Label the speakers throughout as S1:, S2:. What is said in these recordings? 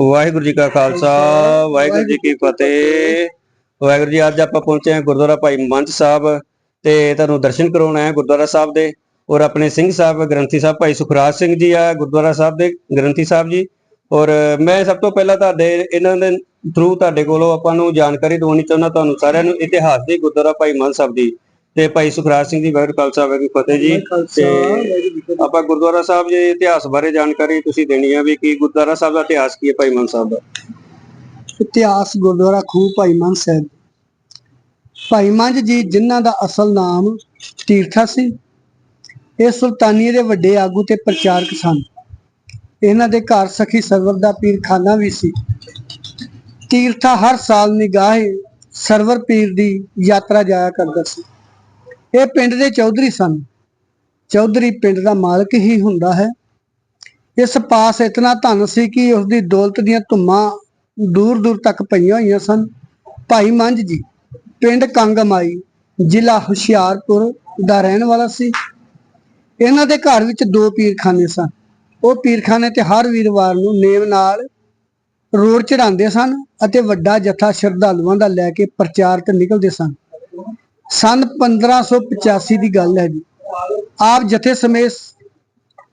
S1: ਵਾਹਿਗੁਰੂ ਜੀ ਕਾ ਖਾਲਸਾ, ਵਾਹਿਗੁਰੂ ਜੀ ਕੀ ਫਤਿਹ। ਵਾਹਿਗੁਰੂ ਜੀ, ਅੱਜ ਆਪਾਂ ਪਹੁੰਚੇ ਹਾਂ ਗੁਰਦੁਆਰਾ ਭਾਈ ਮੰਚ ਸਾਹਿਬ ਤੇ ਤੁਹਾਨੂੰ ਦਰਸ਼ਨ ਕਰਾਉਣਾ ਹੈ ਗੁਰਦੁਆਰਾ ਸਾਹਿਬ ਦੇ। ਔਰ ਆਪਣੇ ਸਿੰਘ ਸਾਹਿਬ, ਗ੍ਰੰਥੀ ਸਾਹਿਬ ਭਾਈ ਸੁਖਰਾਜ ਸਿੰਘ ਜੀ ਆ ਗੁਰਦੁਆਰਾ ਸਾਹਿਬ ਦੇ, ਗ੍ਰੰਥੀ ਸਾਹਿਬ ਜੀ। ਔਰ ਮੈਂ ਸਭ ਤੋਂ ਪਹਿਲਾਂ ਤੁਹਾਡੇ, ਇਹਨਾਂ ਦੇ ਥਰੂ ਤੁਹਾਡੇ ਕੋਲੋਂ ਆਪਾਂ ਨੂੰ ਜਾਣਕਾਰੀ ਦਿਵਾਉਣੀ ਚਾਹੁੰਦਾ, ਤੁਹਾਨੂੰ ਸਾਰਿਆਂ ਨੂੰ ਇਤਿਹਾਸ ਦੀ ਗੁਰਦੁਆਰਾ ਭਾਈ ਮੰਚ ਸਾਹਿਬ ਦੀ। ਤੇ ਭਾਈ ਸੁਖਰਾਜ ਸਿੰਘ ਜੀ ਵਾਹਿਗੁਰੂ ਖਾਲਸਾ ਵਾਹਿਗੁਰੂ ਫਤਿਹ ਜੀ। ਤੇ ਆਪਾਂ ਗੁਰਦੁਆਰਾ ਸਾਹਿਬ ਦੇ ਇਤਿਹਾਸ ਬਾਰੇ ਜਾਣਕਾਰੀ ਤੁਸੀਂ ਦੇਣੀ ਆ ਵੀ ਕੀ ਗੁਰਦੁਆਰਾ ਸਾਹਿਬ ਦਾ ਇਤਿਹਾਸ ਕੀ ਹੈ ਭਾਈ ਮਨ ਸਾਹਿਬ ਦਾ?
S2: ਇਤਿਹਾਸ ਗੁਰਦੁਆਰਾ ਖੂਹ ਭਾਈ ਮਾਨ ਸਾਹਿਬ। ਭਾਈ ਮੰਝ ਜੀ ਜਿਨ੍ਹਾਂ ਦਾ ਅਸਲ ਨਾਮ ਤੀਰਥਾ ਸੀ ਇਹ ਸੁਲਤਾਨੀਏ ਦੇ ਵੱਡੇ ਆਗੂ ਤੇ ਪ੍ਰਚਾਰਕ ਸਨ। ਇਹਨਾਂ ਦੇ ਘਰ ਸਖੀ ਸਰਵਰ ਦਾ ਪੀਰਖਾਨਾ ਵੀ ਸੀ। ਤੀਰਥਾ ਹਰ ਸਾਲ ਨਿਗਾਹੇ ਸਰਵਰ ਪੀਰ ਦੀ ਯਾਤਰਾ ਜਾਇਆ ਕਰਦਾ ਸੀ। ਇਹ ਪਿੰਡ ਦੇ ਚੌਧਰੀ ਸਨ। ਚੌਧਰੀ ਪਿੰਡ ਦਾ ਮਾਲਕ ਹੀ ਹੁੰਦਾ ਹੈ। ਇਸ ਪਾਸ ਇਤਨਾ ਧਨ ਸੀ ਕਿ ਉਸ ਦੀ ਦੌਲਤ ਦੀਆਂ ਧੁੰਮਾਂ ਦੂਰ ਦੂਰ ਤੱਕ ਪਈਆਂ ਹੋਈਆਂ ਸਨ। ਭਾਈ ਮੰਝ ਜੀ, ਪਿੰਡ ਕੰਗਮਾਈ, ਜ਼ਿਲ੍ਹਾ ਹੁਸ਼ਿਆਰਪੁਰ ਦਾ ਰਹਿਣ ਵਾਲਾ ਸੀ। ਇਹਨਾਂ ਦੇ ਘਰ ਵਿੱਚ ਦੋ ਪੀਰਖਾਨੇ ਸਨ। ਉਹ ਪੀਰਖਾਨੇ ਤੇ ਹਰ ਵੀਰਵਾਰ ਨੂੰ ਨੇਮ ਨਾਲ ਰੋੜ ਚੜਾਉਂਦੇ ਸਨ ਅਤੇ ਵੱਡਾ ਜਥਾ ਸ਼ਰਧਾਲੂਆਂ ਦਾ ਲੈ ਕੇ ਪ੍ਰਚਾਰ ਤੇ ਨਿਕਲਦੇ ਸਨ। ਸਨ 1585 ਦੀ ਗੱਲ ਹੈ ਜੀ। ਆਪ ਜਥੇ ਸਮੇਤ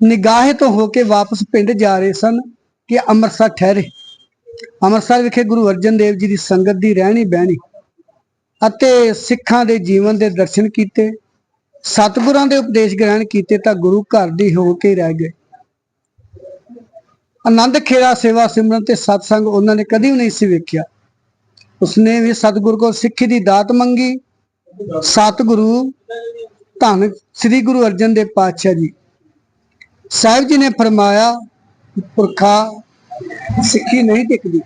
S2: ਨਿਗਾਹੇ ਤੋਂ ਹੋ ਕੇ ਵਾਪਸ ਪਿੰਡ ਜਾ ਰਹੇ ਸਨ ਕਿ ਅੰਮ੍ਰਿਤਸਰ ਠਹਿਰੇ। ਅੰਮ੍ਰਿਤਸਰ ਵਿਖੇ ਗੁਰੂ ਅਰਜਨ ਦੇਵ ਜੀ ਦੀ ਸੰਗਤ ਦੀ ਰਹਿਣੀ ਬਹਿਣੀ ਅਤੇ ਸਿੱਖਾਂ ਦੇ ਜੀਵਨ ਦੇ ਦਰਸ਼ਨ ਕੀਤੇ, ਸਤਿਗੁਰਾਂ ਦੇ ਉਪਦੇਸ਼ ਗ੍ਰਹਿਣ ਕੀਤੇ ਤਾਂ ਗੁਰੂ ਘਰ ਦੀ ਹੋ ਕੇ ਰਹਿ ਗਏ। ਆਨੰਦ ਖੇੜਾ ਸੇਵਾ ਸਿਮਰਨ ਤੇ ਸਤਸੰਗ ਉਹਨਾਂ ਨੇ ਕਦੀ ਵੀ ਨਹੀਂ ਸੀ ਵੇਖਿਆ। ਉਸਨੇ ਵੀ ਸਤਿਗੁਰ ਕੋਲ ਸਿੱਖੀ ਦੀ ਦਾਤ ਮੰਗੀ ਸਤਿਗੁਰੂ, ਧੰਨ ਸ੍ਰੀ ਗੁਰੂ ਅਰਜਨ ਦੇਵ ਪਾਤਸ਼ਾਹ ਜੀ। ਸਾਹਿਬ ਜੀ ਨੇ ਫਰਮਾਇਆ, ਪੁਰਖਾ ਸਿੱਖੀ ਨਹੀਂ ਟਿਕਦੀ।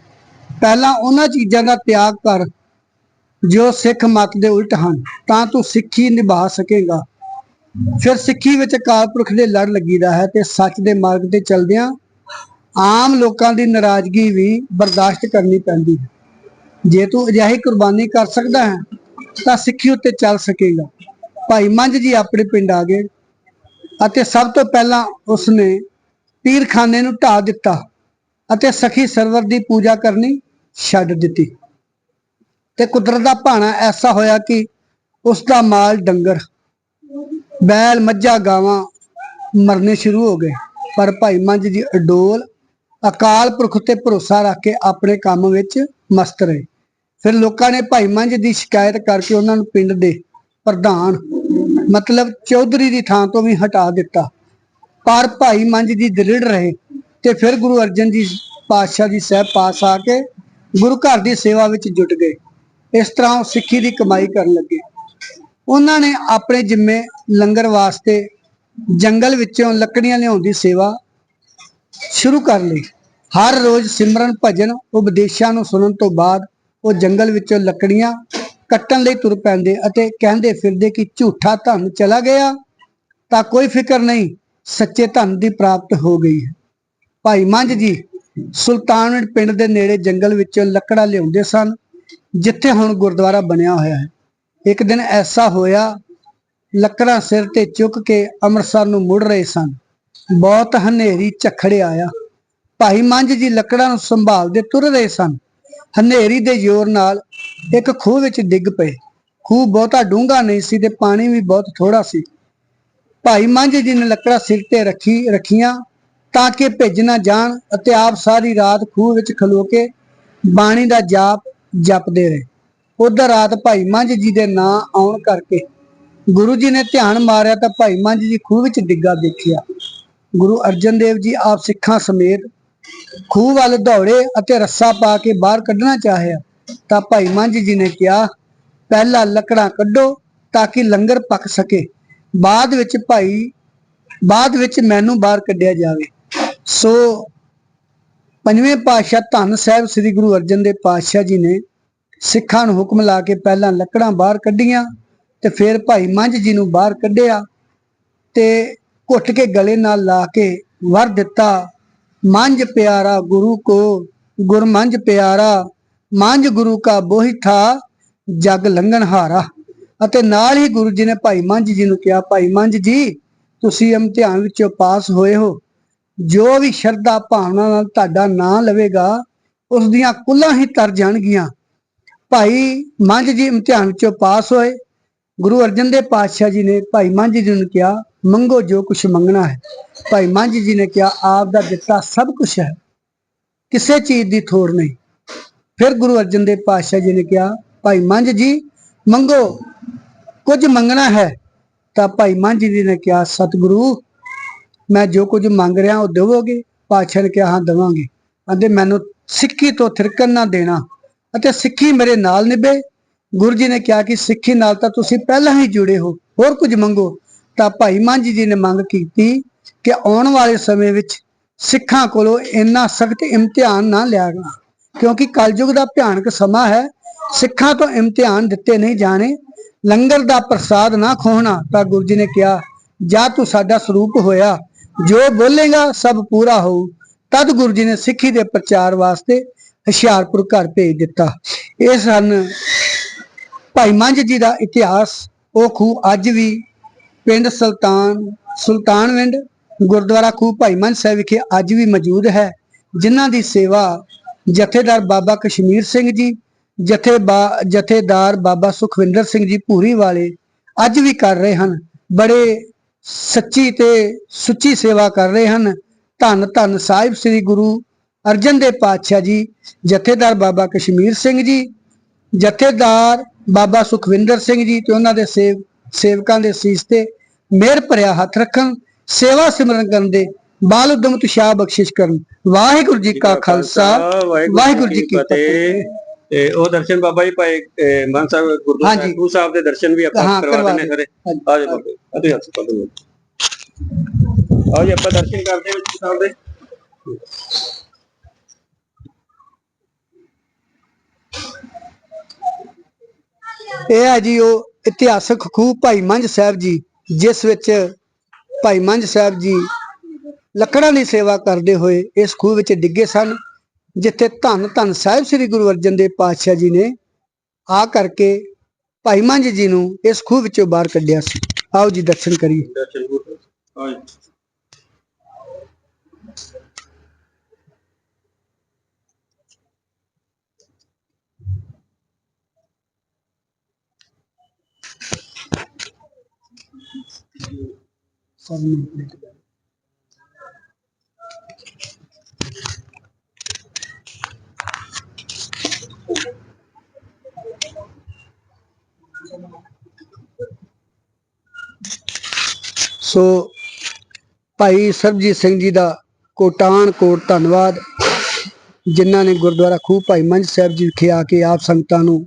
S2: ਪਹਿਲਾਂ ਉਹਨਾਂ ਚੀਜ਼ਾਂ ਦਾ ਤਿਆਗ ਕਰ, ਜੋ ਸਿੱਖ ਮਤ ਦੇ ਉਲਟ ਹਨ, ਤਾਂ ਤੂੰ ਸਿੱਖੀ ਨਿਭਾ ਸਕੇਗਾ। ਫਿਰ ਸਿੱਖੀ ਵਿੱਚ ਅਕਾਲ ਪੁਰਖ ਦੇ ਲੜ ਲੱਗੀਦਾ ਹੈ ਤੇ ਸੱਚ ਦੇ ਮਾਰਗ ਤੇ ਚੱਲਦਿਆਂ ਆਮ ਲੋਕਾਂ ਦੀ ਨਾਰਾਜ਼ਗੀ ਵੀ ਬਰਦਾਸ਼ਤ ਕਰਨੀ ਪੈਂਦੀ ਹੈ। ਜੇ ਤੂੰ ਅਜਿਹੀ ਕੁਰਬਾਨੀ ਕਰ ਸਕਦਾ ਹੈ ਤਾਂ ਸਿੱਖੀ ਉੱਤੇ ਚੱਲ ਸਕੇਗਾ। ਭਾਈ ਮੰਝ ਜੀ ਆਪਣੇ ਪਿੰਡ ਆ ਗਏ ਅਤੇ ਸਭ ਤੋਂ ਪਹਿਲਾਂ ਉਸਨੇ ਪੀਰਖਾਨੇ ਨੂੰ ਢਾ ਦਿੱਤਾ ਅਤੇ ਸਖੀ ਸਰਵਰ ਦੀ ਪੂਜਾ ਕਰਨੀ ਛੱਡ ਦਿੱਤੀ। ਤੇ ਕੁਦਰਤ ਦਾ ਭਾਣਾ ਐਸਾ ਹੋਇਆ ਕਿ ਉਸ ਦਾ ਮਾਲ ਡੰਗਰ, ਬੈਲ, ਮੱਝਾਂ, ਗਾਵਾਂ ਮਰਨੇ ਸ਼ੁਰੂ ਹੋ ਗਏ। ਪਰ ਭਾਈ ਮੰਝ ਜੀ ਅਡੋਲ, ਅਕਾਲ ਪੁਰਖ ਤੇ ਭਰੋਸਾ ਰੱਖ ਕੇ ਆਪਣੇ ਕੰਮ ਵਿੱਚ ਮਸਤ ਰਹੇ। ਫਿਰ ਲੋਕਾਂ ਨੇ ਭਾਈ ਮੰਝ ਦੀ ਸ਼ਿਕਾਇਤ ਕਰਕੇ ਉਹਨਾਂ ਨੂੰ ਪਿੰਡ ਦੇ ਪ੍ਰਧਾਨ ਮਤਲਬ ਚੌਧਰੀ ਦੀ ਥਾਂ ਤੋਂ ਵੀ ਹਟਾ ਦਿੱਤਾ। ਪਰ ਭਾਈ ਮੰਝ ਜੀ ਦ੍ਰਿੜ ਰਹੇ ਤੇ ਫਿਰ ਗੁਰੂ ਅਰਜਨ ਜੀ ਪਾਤਸ਼ਾਹ ਜੀ ਸਾਹਿਬ ਪਾਸ ਆ ਕੇ ਗੁਰੂ ਘਰ ਦੀ ਸੇਵਾ ਵਿੱਚ ਜੁਟ ਗਏ। ਇਸ ਤਰ੍ਹਾਂ ਉਹ ਸਿੱਖੀ ਦੀ ਕਮਾਈ ਕਰਨ ਲੱਗੇ। ਉਹਨਾਂ ਨੇ ਆਪਣੇ ਜਿੰਮੇ ਲੰਗਰ ਵਾਸਤੇ ਜੰਗਲ ਵਿੱਚੋਂ ਲੱਕੜੀਆਂ ਲਿਆਉਣ ਦੀ ਸੇਵਾ ਸ਼ੁਰੂ ਕਰ ਲਈ। ਹਰ ਰੋਜ਼ ਸਿਮਰਨ ਭਜਨ ਉਪਦੇਸ਼ਾਂ ਨੂੰ ਸੁਣਨ ਤੋਂ ਬਾਅਦ ਉਹ ਜੰਗਲ ਵਿੱਚੋਂ ਲੱਕੜੀਆਂ ਕੱਟਣ ਲਈ ਤੁਰ ਪੈਂਦੇ ਅਤੇ ਕਹਿੰਦੇ ਫਿਰਦੇ ਕਿ ਝੂਠਾ ਧਨ ਚਲਾ ਗਿਆ ਤਾਂ ਕੋਈ ਫਿਕਰ ਨਹੀਂ, ਸੱਚੇ ਧਨ ਦੀ ਪ੍ਰਾਪਤ ਹੋ ਗਈ ਹੈ। ਭਾਈ ਮੰਝ ਜੀ ਸੁਲਤਾਨਵਿੰਡ ਪਿੰਡ ਦੇ ਨੇੜੇ ਜੰਗਲ ਵਿੱਚੋਂ ਲੱਕੜਾਂ ਲਿਆਉਂਦੇ ਸਨ, ਜਿੱਥੇ ਹੁਣ ਗੁਰਦੁਆਰਾ ਬਣਿਆ ਹੋਇਆ ਹੈ। ਇੱਕ ਦਿਨ ਐਸਾ ਹੋਇਆ, ਲੱਕੜਾਂ ਸਿਰ ਤੇ ਚੁੱਕ ਕੇ ਅੰਮ੍ਰਿਤਸਰ ਨੂੰ ਮੁੜ ਰਹੇ ਸਨ। ਬਹੁਤ ਹਨੇਰੀ ਝੱਖੜ ਆਇਆ। ਭਾਈ ਮੰਝ ਜੀ ਲੱਕੜਾਂ ਨੂੰ ਸੰਭਾਲਦੇ ਤੁਰ ਰਹੇ ਸਨ। ਹਨੇਰੀ ਦੇ ਜ਼ੋਰ ਨਾਲ ਇੱਕ ਖੂਹ ਵਿੱਚ ਡਿੱਗ ਪਏ। ਖੂਹ ਬਹੁਤਾ ਡੂੰਘਾ ਨਹੀਂ ਸੀ ਤੇ ਪਾਣੀ ਵੀ ਬਹੁਤ ਥੋੜਾ ਸੀ। ਭਾਈ ਮੰਝ ਜੀ ਨੇ ਲੱਕੜਾਂ ਸਿਰ ਤੇ ਰੱਖੀ, ਰੱਖੀਆਂ ਤਾਂ ਕਿ ਭਿੱਜ ਨਾ ਜਾਣ ਅਤੇ ਆਪ ਸਾਰੀ ਰਾਤ ਖੂਹ ਵਿੱਚ ਖਲੋ ਕੇ ਬਾਣੀ ਦਾ ਜਾਪ ਜਪਦੇ ਰਹੇ। ਉਧਰ ਰਾਤ ਭਾਈ ਮੰਝ ਜੀ ਦੇ ਨਾਂ ਆਉਣ ਕਰਕੇ ਗੁਰੂ ਜੀ ਨੇ ਧਿਆਨ ਮਾਰਿਆ ਤਾਂ ਭਾਈ ਮੰਝ ਜੀ ਖੂਹ ਵਿੱਚ ਡਿੱਗਾ ਦੇਖਿਆ। ਗੁਰੂ ਅਰਜਨ ਦੇਵ ਜੀ ਆਪ ਸਿੱਖਾਂ ਸਮੇਤ ਖੂਹ ਵੱਲ ਦੌੜੇ ਅਤੇ ਰੱਸਾ ਪਾ ਕੇ ਬਾਹਰ ਕੱਢਣਾ ਚਾਹਿਆ, ਤਾਂ ਭਾਈ ਮੰਝ ਜੀ ਨੇ ਕਿਹਾ, ਪਹਿਲਾਂ ਲੱਕੜਾਂ ਕੱਢੋ ਤਾਂ ਕਿ ਲੰਗਰ ਪੱਕ ਸਕੇ। ਬਾਅਦ ਵਿੱਚ ਭਾਈ, ਬਾਅਦ ਵਿੱਚ ਮੈਨੂੰ ਬਾਹਰ ਕੱਢਿਆ ਜਾਵੇ। ਸੋ ਪੰਜਵੇਂ ਪਾਤਸ਼ਾਹ ਧੰਨ ਸਾਹਿਬ ਸ੍ਰੀ ਗੁਰੂ ਅਰਜਨ ਦੇਵ ਪਾਤਸ਼ਾਹ ਜੀ ਨੇ ਸਿੱਖਾਂ ਨੂੰ ਹੁਕਮ ਲਾ ਕੇ ਪਹਿਲਾਂ ਲੱਕੜਾਂ ਬਾਹਰ ਕੱਢੀਆਂ ਤੇ ਫਿਰ ਭਾਈ ਮੰਝ ਜੀ ਨੂੰ ਬਾਹਰ ਕੱਢਿਆ ਤੇ ਘੁੱਟ ਕੇ ਗਲੇ ਨਾਲ ਲਾ ਕੇ ਵਰ ਦਿੱਤਾ। ਮੰਜ ਪਿਆਰਾ ਗੁਰੂ ਕੋ, ਗੁਰ ਮੰਝ ਪਿਆਰਾ ਮੰਜ ਗੁਰੂ ਕਾ ਬੋਹਿ ਥਾ ਜਗ ਲੰਘਣ ਹਾਰਾ। ਅਤੇ ਨਾਲ ਹੀ ਗੁਰੂ ਜੀ ਨੇ ਭਾਈ ਮੰਜ ਜੀ ਨੂੰ ਕਿਹਾ, ਭਾਈ ਮੰਜ ਜੀ, ਤੁਸੀਂ ਇਮਤਿਹਾਨ ਵਿੱਚੋਂ ਪਾਸ ਹੋਏ ਹੋ। ਜੋ ਵੀ ਸ਼ਰਧਾ ਭਾਵਨਾ ਨਾਲ ਤੁਹਾਡਾ ਨਾਂ ਲਵੇਗਾ, ਉਸ ਦੀਆਂ ਕੁੱਲਾਂ ਹੀ ਤਰ ਜਾਣਗੀਆਂ। ਭਾਈ ਮੰਜ ਜੀ ਇਮਤਿਹਾਨ ਵਿੱਚੋਂ ਪਾਸ ਹੋਏ। ਗੁਰੂ ਅਰਜਨ ਦੇਵ ਪਾਤਸ਼ਾਹ ਜੀ ਨੇ ਭਾਈ ਮੰਜ ਜੀ ਨੂੰ ਕਿਹਾ ਮੰਗੋ ਜੋ ਕੁਛ ਮੰਗਣਾ ਹੈ। ਭਾਈ ਮੰਝ ਜੀ ਨੇ ਕਿਹਾ, ਆਪ ਦਾ ਦਿੱਤਾ ਸਭ ਕੁਝ ਹੈ। ਕਿਸੇ ਚੀਜ਼ ਦੀ ਥੋੜ ਨਹੀਂ। ਫਿਰ ਗੁਰੂ ਅਰਜਨ ਦੇਵ ਪਾਤਸ਼ਾਹ ਜੀ ਨੇ ਕਿਹਾ, ਭਾਈ ਮੰਝ ਜੀ, ਮੰਗੋ, ਕੁਝ ਮੰਗਣਾ ਹੈ। ਤਾਂ ਭਾਈ ਮੰਝ ਜੀ ਨੇ ਕਿਹਾ, ਸਤਿਗੁਰੂ, ਮੈਂ ਜੋ ਕੁਝ ਮੰਗ ਰਿਹਾ, ਉਹ ਦੇਵੋਗੇ? ਪਾਤਸ਼ਾਹ ਨੇ ਕਿਹਾ, ਹਾਂ, ਦੇਵਾਂਗੇ। ਕਹਿੰਦੇ, ਮੈਨੂੰ ਸਿੱਖੀ ਤੋਂ ਥਿਰਕਣ ਨਾ ਦੇਣਾ ਅਤੇ ਸਿੱਖੀ ਮੇਰੇ ਨਾਲ ਨਿਭੇ। ਗੁਰੂ ਜੀ ਨੇ ਕਿਹਾ ਕਿ ਸਿੱਖੀ ਨਾਲ ਤਾਂ ਤੁਸੀਂ ਪਹਿਲਾਂ ਹੀ ਜੁੜੇ ਹੋ। ਹੋਰ ਕੁਝ ਮੰਗੋ? ਤਾਂ ਭਾਈ ਮੰਝ ਜੀ ਨੇ ਮੰਗ ਕੀਤੀ ਕਿ ਆਉਣ ਵਾਲੇ ਸਮੇਂ ਵਿੱਚ ਸਿੱਖਾਂ ਕੋਲੋਂ ਇੰਨਾ ਸਖਤ ਇਮਤਿਹਾਨ ਨਾ ਲਿਆ ਗਿਆ ਕਿਉਂਕਿ ਕਲਯੁਗ ਦਾ ਭਿਆਨਕ ਸਮਾਂ ਹੈ, ਸਿੱਖਾਂ ਤੋਂ ਇਮਤਿਹਾਨ ਦਿੱਤੇ ਨਹੀਂ ਜਾਣੇ, ਲੰਗਰ ਦਾ ਪ੍ਰਸਾਦ ਨਾ ਖੋਹਣਾ, ਤਾਂ ਗੁਰੂ ਜੀ ਨੇ ਕਿਹਾ, ਜਾ ਤੂੰ ਸਾਡਾ ਸਰੂਪ ਹੋਇਆ, ਜੋ ਬੋਲੇਗਾ ਸਭ ਪੂਰਾ ਹੋਊ। ਤਦ ਗੁਰੂ ਜੀ ਨੇ ਸਿੱਖੀ ਦੇ ਪ੍ਰਚਾਰ ਵਾਸਤੇ ਹੁਸ਼ਿਆਰਪੁਰ ਘਰ ਭੇਜ ਦਿੱਤਾ। ਇਹ ਸਨ ਭਾਈ ਮੰਝ ਜੀ ਦਾ ਇਤਿਹਾਸ, ਉਹ ਖੂਹ ਅੱਜ ਵੀ ਪਿੰਡ ਸੁਲਤਾਨ ਸੁਲਤਾਨਵਿੰਡ ਗੁਰਦੁਆਰਾ ਖੂਹ ਭਾਈ ਸਾਹਿਬ ਵਿਖੇ ਅੱਜ ਵੀ ਮੌਜੂਦ ਹੈ, ਜਿਨ੍ਹਾਂ ਦੀ ਸੇਵਾ ਜਥੇਦਾਰ ਬਾਬਾ ਕਸ਼ਮੀਰ ਸਿੰਘ ਜੀ, ਜਥੇ ਜਥੇਦਾਰ ਬਾਬਾ ਸੁਖਵਿੰਦਰ ਸਿੰਘ ਜੀ ਭੂਰੀ ਵਾਲੇ ਅੱਜ ਵੀ ਕਰ ਰਹੇ ਹਨ, ਬੜੇ ਸੱਚੀ ਤੇ ਸੁੱਚੀ ਸੇਵਾ ਕਰ ਰਹੇ ਹਨ। ਧੰਨ ਧੰਨ ਸਾਹਿਬ ਸ੍ਰੀ ਗੁਰੂ ਅਰਜਨ ਦੇਵ ਪਾਤਸ਼ਾਹ ਜੀ, ਜਥੇਦਾਰ ਬਾਬਾ ਕਸ਼ਮੀਰ ਸਿੰਘ ਜੀ, ਜਥੇਦਾਰ ਬਾਬਾ ਸੁਖਵਿੰਦਰ ਸਿੰਘ ਜੀ ਤੇ ਉਹਨਾਂ ਦੇ ਸੇਵ, ਸੇਵਕਾਂ ਦੇ ਸੀਸ ਤੇ ਮਿਹਰ ਭਰਿਆ ਹੱਥ ਰੱਖਣ ਸੇਵਾ ਸਿਮਰਨ ਕਰਨ ਦੇ ਬਾਲ ਉਦਮ ਉਤਸ਼ਾਹ ਬਖਸ਼ਿਸ਼ ਕਰਨ। ਵਾਹਿਗੁਰੂ ਜੀ ਕਾ ਖਾਲਸਾ ਵਾਹਿਗੁਰੂ ਜੀ ਕੀ ਫਤਿਹ।
S1: ਤੇ ਉਹ ਦਰਸ਼ਨ ਬਾਬਾ ਜੀ ਭਾਈ ਮਾਨ ਸਾਹਿਬ ਗੁਰਦੁਆਰਾ। ਸਾਹਿਬ ਦੇ ਦਰਸ਼ਨ ਵੀ ਆਪਾਂ ਕਰਵਾ ਦਿੰਦੇ ਸਾਰੇ। ਆ ਜਾਓ ਬਾਬੇ ਆ ਤੁਸੀਂ ਹੱਥ ਪਾ ਦਿਓ। ਆਓ ਜੀ ਆਪਾਂ ਦਰਸ਼ਨ ਕਰਦੇ ਹਾਂ ਵਿੱਚ ਸਾਹਿਬ ਦੇ।
S2: ਇਹ ਹੈ ਜੀ ਉਹ ਇਤਿਹਾਸਕ ਖੂਹ ਭਾਈ ਮੰਝ ਸਾਹਿਬ ਜੀ। ਜਿਸ ਵਿੱਚ ਭਾਈ ਮੰਝ ਸਾਹਿਬ ਜੀ ਲੱਕੜਾਂ ਦੀ ਸੇਵਾ ਕਰਦੇ ਹੋਏ ਇਸ ਖੂਹ ਵਿੱਚ ਡਿੱਗੇ ਸਨ, ਜਿੱਥੇ ਧੰਨ ਧੰਨ ਸਾਹਿਬ ਸ੍ਰੀ ਗੁਰੂ ਅਰਜਨ ਦੇਵ ਪਾਤਸ਼ਾਹ ਜੀ ਨੇ ਆ ਕਰਕੇ ਭਾਈ ਮੰਝ ਜੀ ਨੂੰ ਇਸ ਖੂਹ ਵਿੱਚੋਂ ਬਾਹਰ ਕੱਢਿਆ ਸੀ। ਆਓ ਜੀ ਦਰਸ਼ਨ ਕਰੀਏ।
S1: ਦਰਸ਼ਨ ਗੁਰੂ ਆਓ ਜੀ
S2: ਸੋ ਭਾਈ ਸਰਬਜੀਤ ਸਿੰਘ ਜੀ ਦਾ ਕੋਟਾਨ ਕੋਟ ਧੰਨਵਾਦ, ਜਿਨ੍ਹਾਂ ਨੇ ਗੁਰਦੁਆਰਾ ਖੂਹ ਭਾਈ ਮੰਝ ਸਾਹਿਬ ਜੀ ਵਿਖੇ ਆ ਕੇ ਆਪ ਸੰਗਤਾਂ ਨੂੰ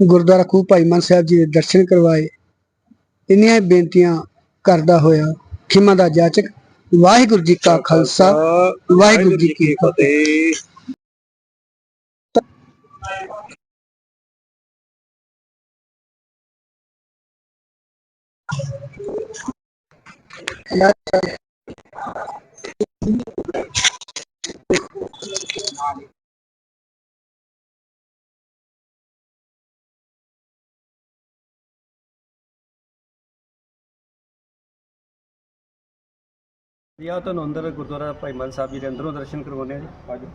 S2: ਗੁਰਦੁਆਰਾ ਖੂਹ ਭਾਈ ਮੰਝ ਸਾਹਿਬ ਜੀ ਦੇ ਦਰਸ਼ਨ ਕਰਵਾਏ। ਇੰਨੀਆਂ ਹੀ ਬੇਨਤੀਆਂ ਕਰਦਾ ਹੋਇਆ। ਖਿਮਾ ਦਾ ਜਾਚਕ ਵਾਹਿਗੁਰੂ ਜੀ ਕਾ ਖਾਲਸਾ ਵਾਹਿਗੁਰੂ ਜੀ ਕੀ
S1: ਫਤਿਹ। ਜੀ ਆ ਤੁਹਾਨੂੰ ਅੰਦਰ ਗੁਰਦੁਆਰਾ ਭਾਈ ਮਨ ਸਾਹਿਬ ਜੀ ਦੇ ਅੰਦਰੋਂ ਦਰਸ਼ਨ ਕਰਵਾਉਂਦੇ ਆ ਜੀ। ਆਜੋ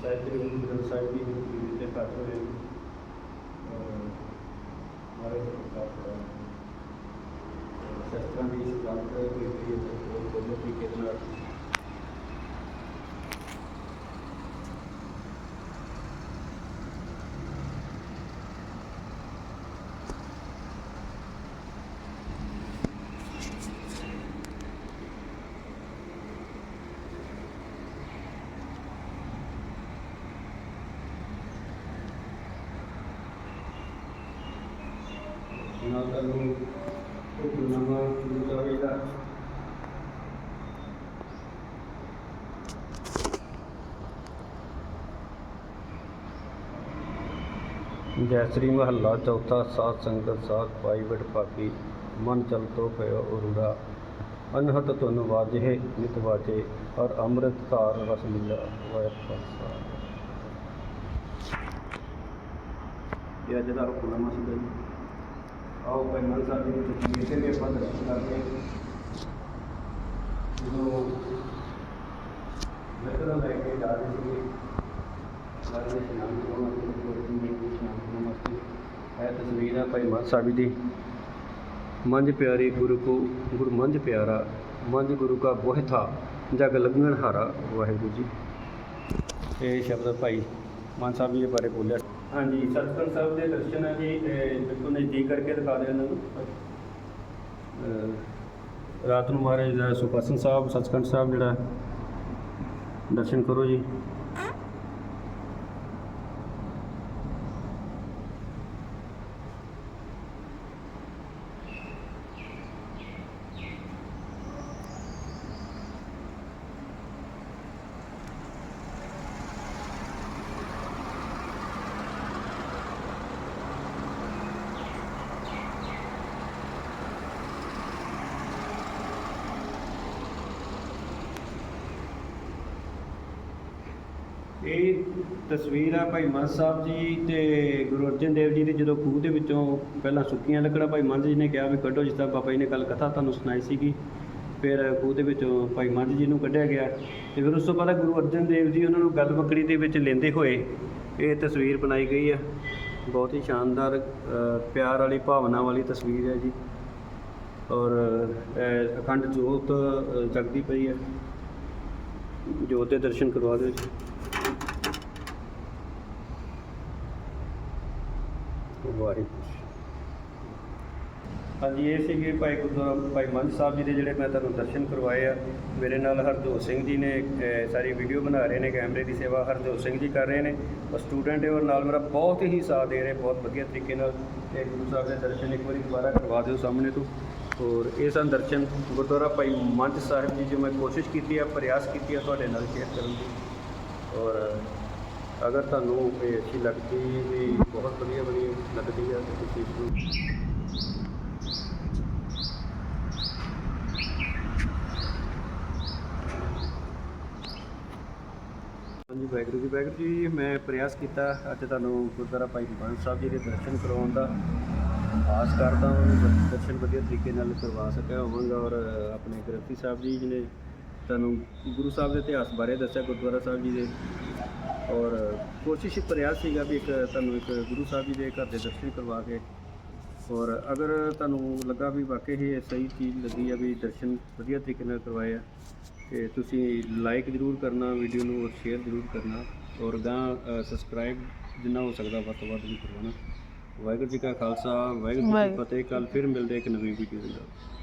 S1: ਸਾਹਿਬ ਜੀ ਗੁਰੂ ਗ੍ਰੰਥ ਸਾਹਿਬ ਜੀ ਦੀ ਤੇ ਪਾਠ ਮਾਰੇ ਸਾਹਿਬ ਸ਼ਸਤਰਾਂ ਦੀ ਜਾਣਕਾਰੀ ਹੋਈ ਹੈ ਉਹ ਦੋਨੋਂ ਤਰੀਕੇ ਦੇ ਨਾਲ ਨਾਲ ਤੁਹਾਨੂੰ ਹੁਕਮਨਾਮਾ ਦਿੱਤਾ ਹੋਵੇਗਾ ਜੈ ਸ੍ਰੀ ਮਹੱਲਾ ਚੌਥਾ ਸਾਧ ਸੰਗਤ ਸਾਧ ਪਾਈ ਵਡ ਭਾਗੀ ਮਨ ਚਲ ਤੋ ਪਇਓ ਉਰੂੜਾ ਅਨਹਤ ਧੁਨ ਵਾਜੇ ਨਿਤ ਵਾਜੇ ਔਰ ਅੰਮ੍ਰਿਤ ਧਾਰ ਰਸ ਲੀਲਾ ਵਾਹਿਗੁਰੂ ਖਾਲਸਾ ਇਹ ਅੱਜ ਦਾ ਹੁਕਮ ਮਸਜਿਦ ਹੈ ਜੀ ਆਓ ਭਾਈ ਮਨ ਸਾਹਿਬ ਜੀ ਨੂੰ ਤੁਸੀਂ ਇੱਥੇ ਵੀ ਆਪਾਂ ਦਰਸ਼ਨ ਕਰਦੇ ਹਾਂ ਜਦੋਂ ਲੇਕਰ ਲੈ ਕੇ ਜਾ ਰਹੇ ਸੀਗੇ ਸਾਰੇ ਨੇ ਇਹ ਤਸਵੀਰ ਹੈ ਭਾਈ ਮਨ ਸਾਹਿਬ ਦੀ। ਮੰਝ ਪਿਆਰੀ ਗੁਰੂ ਕੋ ਗੁਰ ਮੰਝ ਪਿਆਰਾ ਮੰਝ ਗੁਰੂ ਕਾ ਬੋਹਿ ਥਾ ਜਗ ਲੰਘਣ ਹਾਰਾ ਵਾਹਿਗੁਰੂ ਜੀ। ਇਹ ਸ਼ਬਦ ਭਾਈ ਮਾਨ ਸਾਹਿਬ ਜੀ ਦੇ ਬਾਰੇ ਬੋਲਿਆ। ਹਾਂਜੀ ਸਤਿਗੁਰ ਸਾਹਿਬ ਦੇ ਦਰਸ਼ਨ ਹੈ ਜੀ ਬਿਲਕੁਲ ਨਜ਼ਦੀਕ ਕਰਕੇ ਦਿਖਾ ਦਿਓ ਇਹਨਾਂ ਨੂੰ। ਰਾਤ ਨੂੰ ਮਹਾਰਾਜ ਦਾ ਸੁਪਾਸਨ ਸਾਹਿਬ ਸਤਿਗੁਰ ਸਾਹਿਬ ਜਿਹੜਾ ਦਰਸ਼ਨ ਕਰੋ ਜੀ। ਇਹ ਤਸਵੀਰ ਆ ਭਾਈ ਮਨ ਸਾਹਿਬ ਜੀ ਤੇ ਗੁਰੂ ਅਰਜਨ ਦੇਵ ਜੀ ਦੀ, ਜਦੋਂ ਖੂਹ ਦੇ ਵਿੱਚੋਂ ਪਹਿਲਾਂ ਸੁੱਕੀਆਂ ਲੱਕੜਾਂ ਭਾਈ ਮਨ ਜੀ ਨੇ ਕਿਹਾ ਵੀ ਕੱਢੋ, ਜਿਸ ਤਰ੍ਹਾਂ ਬਾਬਾ ਜੀ ਨੇ ਕੱਲ ਕਥਾ ਤੁਹਾਨੂੰ ਸੁਣਾਈ ਸੀਗੀ। ਫਿਰ ਖੂਹ ਦੇ ਵਿੱਚੋਂ ਭਾਈ ਮਨ ਜੀ ਨੂੰ ਕੱਢਿਆ ਗਿਆ ਤੇ ਫਿਰ ਉਸ ਤੋਂ ਬਾਅਦ ਗੁਰੂ ਅਰਜਨ ਦੇਵ ਜੀ ਉਹਨਾਂ ਨੂੰ ਗੱਲ ਬੱਕੜੀ ਦੇ ਵਿੱਚ ਲੈਂਦੇ ਹੋਏ ਇਹ ਤਸਵੀਰ ਬਣਾਈ ਗਈ ਆ। ਬਹੁਤ ਹੀ ਸ਼ਾਨਦਾਰ ਪਿਆਰ ਵਾਲੀ, ਭਾਵਨਾ ਵਾਲੀ ਤਸਵੀਰ ਹੈ ਜੀ। ਔਰ ਅਖੰਡ ਜੋਤ ਜਗਦੀ ਪਈ ਹੈ। ਜੋਤ ਦੇ ਦਰਸ਼ਨ ਕਰਵਾ ਦਿਓ ਜੀ। ਵਾਹਿਗੁਰੂ ਹਾਂਜੀ, ਇਹ ਸੀਗੇ ਭਾਈ ਗੁਰਦੁਆਰਾ ਭਾਈ ਮੰਝ ਸਾਹਿਬ ਜੀ ਦੇ ਜਿਹੜੇ ਮੈਂ ਤੁਹਾਨੂੰ ਦਰਸ਼ਨ ਕਰਵਾਏ ਆ। ਮੇਰੇ ਨਾਲ ਹਰਜੋਤ ਸਿੰਘ ਜੀ ਨੇ ਸਾਰੀ ਵੀਡੀਓ ਬਣਾ ਰਹੇ ਨੇ, ਕੈਮਰੇ ਦੀ ਸੇਵਾ ਹਰਜੋਤ ਸਿੰਘ ਜੀ ਕਰ ਰਹੇ ਨੇ। ਉਹ ਸਟੂਡੈਂਟ ਹੈ ਔਰ ਨਾਲ ਮੇਰਾ ਬਹੁਤ ਹੀ ਸਾਥ ਦੇ ਰਹੇ, ਬਹੁਤ ਵਧੀਆ ਤਰੀਕੇ ਨਾਲ। ਤੇ ਗੁਰੂ ਸਾਹਿਬ ਦੇ ਦਰਸ਼ਨ ਇੱਕ ਵਾਰੀ ਦੁਬਾਰਾ ਕਰਵਾ ਦਿਓ ਸਾਹਮਣੇ ਤੋਂ। ਔਰ ਇਹ ਸਨ ਦਰਸ਼ਨ। ਗੁਰਦੁਆਰਾ ਭਾਈ ਮੰਚ ਸਾਹਿਬ ਜੀ, ਜੋ ਮੈਂ ਕੋਸ਼ਿਸ਼ ਕੀਤੀ ਆ, ਪ੍ਰਯਾਸ ਕੀਤੀ ਆ ਤੁਹਾਡੇ ਨਾਲ ਸ਼ੇਅਰ ਕਰਨ ਦੀ। ਔਰ ਅਗਰ ਤੁਹਾਨੂੰ ਇਹ ਅੱਛੀ ਲੱਗਦੀ ਵੀ ਬਹੁਤ ਵਧੀਆ ਬਣੀ ਲੱਗਦੀ ਹੈ ਤਾਂ ਤੁਸੀਂ ਇਸ ਨੂੰ ਹਾਂਜੀ, ਵਾਹਿਗੁਰੂ ਜੀ ਵਾਹਿਗੁਰੂ ਜੀ, ਮੈਂ ਪ੍ਰਯਾਸ ਕੀਤਾ ਅੱਜ ਤੁਹਾਨੂੰ ਗੁਰਦੁਆਰਾ ਭਾਈ ਬੰਦ ਸਾਹਿਬ ਜੀ ਦੇ ਦਰਸ਼ਨ ਕਰਵਾਉਣ ਦਾ। ਆਸ ਕਰਦਾ ਹਾਂ ਦਰਸ਼ਨ ਵਧੀਆ ਤਰੀਕੇ ਨਾਲ ਕਰਵਾ ਸਕਿਆ ਹੋਵਾਂਗਾ ਔਰ ਆਪਣੇ ਗ੍ਰੰਥੀ ਸਾਹਿਬ ਜੀ ਜੀ ਨੇ ਤੁਹਾਨੂੰ ਗੁਰੂ ਸਾਹਿਬ ਦੇ ਇਤਿਹਾਸ ਬਾਰੇ ਦੱਸਿਆ, ਗੁਰਦੁਆਰਾ ਸਾਹਿਬ ਜੀ ਦੇ। ਔਰ ਕੋਸ਼ਿਸ਼ ਪ੍ਰਯਾਸ ਸੀਗਾ ਵੀ ਇੱਕ ਤੁਹਾਨੂੰ ਇੱਕ ਗੁਰੂ ਸਾਹਿਬ ਜੀ ਦੇ ਘਰ ਦੇ ਦਰਸ਼ਨ ਕਰਵਾ ਕੇ। ਔਰ ਅਗਰ ਤੁਹਾਨੂੰ ਲੱਗਾ ਵੀ ਵਾਕਈ ਹੀ ਇਹ ਸਹੀ ਚੀਜ਼ ਲੱਗੀ ਆ ਵੀ ਦਰਸ਼ਨ ਵਧੀਆ ਤਰੀਕੇ ਨਾਲ ਕਰਵਾਏ ਆ ਤੇ ਤੁਸੀਂ ਲਾਈਕ ਜ਼ਰੂਰ ਕਰਨਾ ਵੀਡੀਓ ਨੂੰ ਔਰ ਸ਼ੇਅਰ ਜ਼ਰੂਰ ਕਰਨਾ। ਔਰ ਗਾਂ ਸਬਸਕ੍ਰਾਈਬ ਜਿੰਨਾ ਹੋ ਸਕਦਾ ਵੱਧ ਤੋਂ ਵੱਧ ਵੀ ਕਰਵਾਉਣਾ। ਵਾਹਿਗੁਰੂ ਜੀ ਕਾ ਖਾਲਸਾ ਵਾਹਿਗੁਰੂ ਜੀ ਕੀ। ਫਤਿਹ। ਕੱਲ ਫਿਰ ਮਿਲਦੇ ਇੱਕ ਨਵੀਂ ਵੀਡੀਓ ਦੇ ਨਾਲ।